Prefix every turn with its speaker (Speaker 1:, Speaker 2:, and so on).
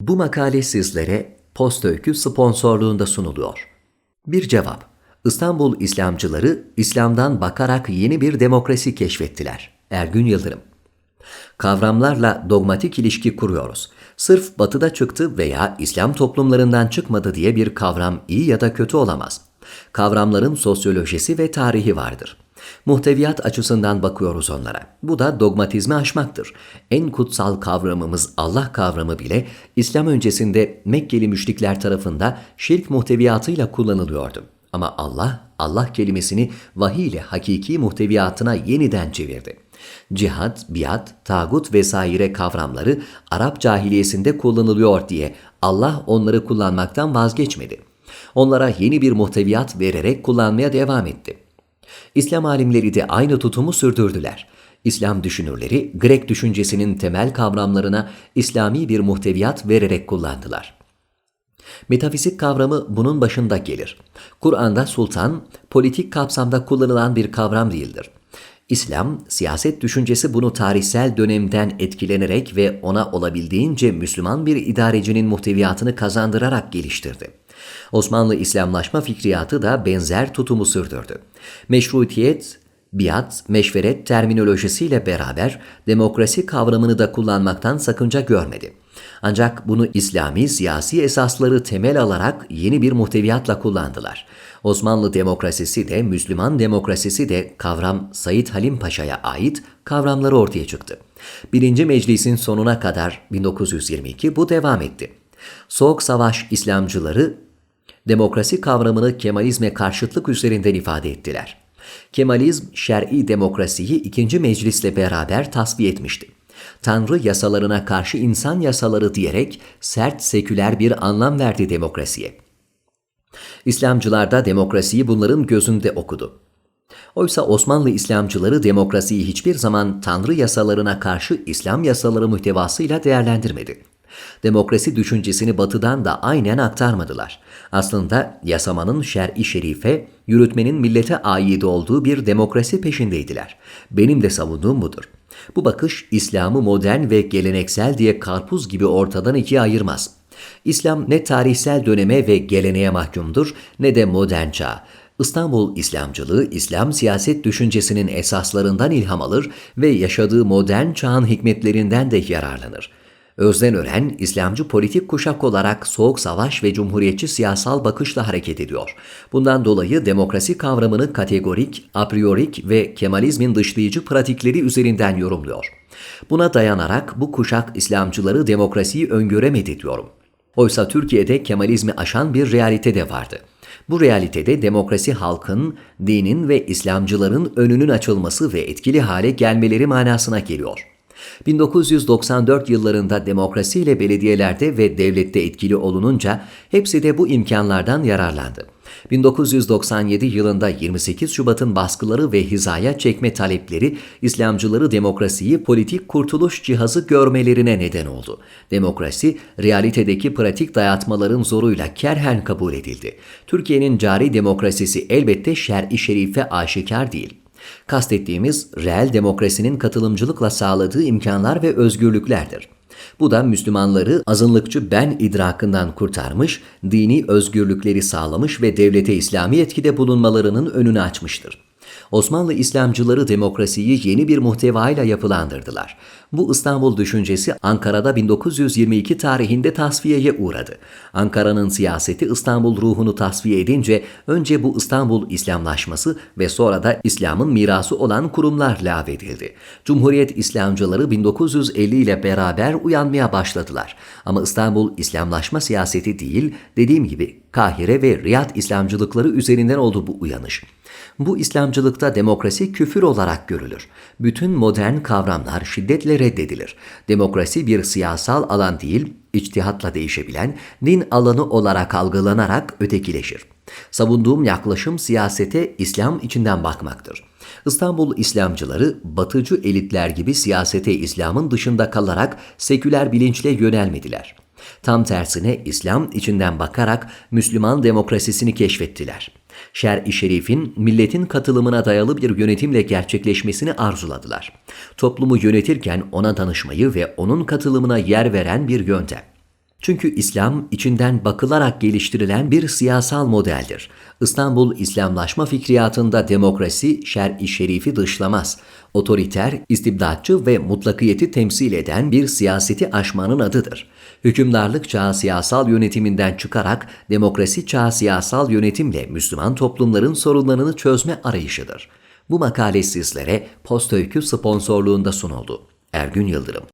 Speaker 1: Bu makale sizlere Post Öykü sponsorluğunda sunuluyor. Bir cevap. İstanbul İslamcıları İslam'dan bakarak yeni bir demokrasi keşfettiler. Ergün Yıldırım. Kavramlarla dogmatik ilişki kuruyoruz. Sırf batıda çıktı veya İslam toplumlarından çıkmadı diye bir kavram iyi ya da kötü olamaz. Kavramların sosyolojisi ve tarihi vardır. Muhteviyat açısından bakıyoruz onlara. Bu da dogmatizmi aşmaktır. En kutsal kavramımız Allah kavramı bile İslam öncesinde Mekkeli müşrikler tarafında şirk muhteviyatıyla kullanılıyordu. Ama Allah, Allah kelimesini vahiy ile hakiki muhteviyatına yeniden çevirdi. Cihad, biat, tagut vesaire kavramları Arap cahiliyesinde kullanılıyor diye Allah onları kullanmaktan vazgeçmedi. Onlara yeni bir muhteviyat vererek kullanmaya devam etti. İslam alimleri de aynı tutumu sürdürdüler. İslam düşünürleri Grek düşüncesinin temel kavramlarına İslami bir muhteviyat vererek kullandılar. Metafizik kavramı bunun başında gelir. Kur'an'da sultan, politik kapsamda kullanılan bir kavram değildir. İslam, siyaset düşüncesi bunu tarihsel dönemden etkilenerek ve ona olabildiğince Müslüman bir idarecinin muhteviyatını kazandırarak geliştirdi. Osmanlı İslamlaşma fikriyatı da benzer tutumu sürdürdü. Meşrutiyet, biat, meşveret terminolojisiyle beraber demokrasi kavramını da kullanmaktan sakınca görmedi. Ancak bunu İslami siyasi esasları temel alarak yeni bir muhteviyatla kullandılar. Osmanlı demokrasisi de Müslüman demokrasisi de kavram Said Halim Paşa'ya ait kavramları ortaya çıktı. Birinci meclisin sonuna kadar 1922 bu devam etti. Soğuk Savaş İslamcıları demokrasi kavramını Kemalizme karşıtlık üzerinden ifade ettiler. Kemalizm, şer'i demokrasiyi ikinci meclisle beraber tasfiye etmişti. Tanrı yasalarına karşı insan yasaları diyerek sert seküler bir anlam verdi demokrasiye. İslamcılar da demokrasiyi bunların gözünde okudu. Oysa Osmanlı İslamcıları demokrasiyi hiçbir zaman Tanrı yasalarına karşı İslam yasaları muhtevasıyla değerlendirmedi. Demokrasi düşüncesini batıdan da aynen aktarmadılar. Aslında yasamanın şer'i şerife, yürütmenin millete ait olduğu bir demokrasi peşindeydiler. Benim de savunduğum budur. Bu bakış İslam'ı modern ve geleneksel diye karpuz gibi ortadan ikiye ayırmaz. İslam ne tarihsel döneme ve geleneğe mahkumdur ne de modern çağ. İstanbul İslamcılığı, İslam siyaset düşüncesinin esaslarından ilham alır ve yaşadığı modern çağın hikmetlerinden de yararlanır. Özden Ören, İslamcı politik kuşak olarak soğuk savaş ve cumhuriyetçi siyasal bakışla hareket ediyor. Bundan dolayı demokrasi kavramını kategorik, a priorik ve Kemalizmin dışlayıcı pratikleri üzerinden yorumluyor. Buna dayanarak bu kuşak İslamcıları demokrasiyi öngöremedi diyorum. Oysa Türkiye'de Kemalizmi aşan bir realite de vardı. Bu realitede demokrasi halkın, dinin ve İslamcıların önünün açılması ve etkili hale gelmeleri manasına geliyor. 1994 yıllarında demokrasiyle belediyelerde ve devlette etkili olununca hepsi de bu imkanlardan yararlandı. 1997 yılında 28 Şubat'ın baskıları ve hizaya çekme talepleri İslamcıları demokrasiyi politik kurtuluş cihazı görmelerine neden oldu. Demokrasi, realitedeki pratik dayatmaların zoruyla kerhen kabul edildi. Türkiye'nin cari demokrasisi elbette şer-i şerife aşikar değil. Kastettiğimiz reel demokrasinin katılımcılıkla sağladığı imkanlar ve özgürlüklerdir. Bu da Müslümanları azınlıkçı ben idrakından kurtarmış, dini özgürlükleri sağlamış ve devlete İslami etkide bulunmalarının önünü açmıştır. Osmanlı İslamcıları demokrasiyi yeni bir muhtevayla yapılandırdılar. Bu İstanbul düşüncesi Ankara'da 1922 tarihinde tasfiyeye uğradı. Ankara'nın siyaseti İstanbul ruhunu tasfiye edince önce bu İstanbul İslamlaşması ve sonra da İslam'ın mirası olan kurumlar lağvedildi. Cumhuriyet İslamcıları 1950 ile beraber uyanmaya başladılar. Ama İstanbul İslamlaşma siyaseti değil, dediğim gibi Kahire ve Riyad İslamcılıkları üzerinden oldu bu uyanış. Bu İslamcılıkta demokrasi küfür olarak görülür. Bütün modern kavramlar şiddetle reddedilir. Demokrasi bir siyasal alan değil, içtihatla değişebilen din alanı olarak algılanarak ötekileşir. Savunduğum yaklaşım siyasete İslam içinden bakmaktır. İstanbul İslamcıları batıcı elitler gibi siyasete İslam'ın dışında kalarak seküler bilinçle yönelmediler. Tam tersine İslam içinden bakarak Müslüman demokrasisini keşfettiler. Şer-i Şerif'in milletin katılımına dayalı bir yönetimle gerçekleşmesini arzuladılar. Toplumu yönetirken ona danışmayı ve onun katılımına yer veren bir yöntem. Çünkü İslam içinden bakılarak geliştirilen bir siyasal modeldir. İstanbul İslamlaşma fikriyatında demokrasi şer-i şerifi dışlamaz. Otoriter, istibdatçı ve mutlakiyeti temsil eden bir siyaseti aşmanın adıdır. Hükümdarlık çağı siyasal yönetiminden çıkarak demokrasi çağı siyasal yönetimle Müslüman toplumların sorunlarını çözme arayışıdır. Bu makale sizlere Post Öykü sponsorluğunda sunuldu. Ergün Yıldırım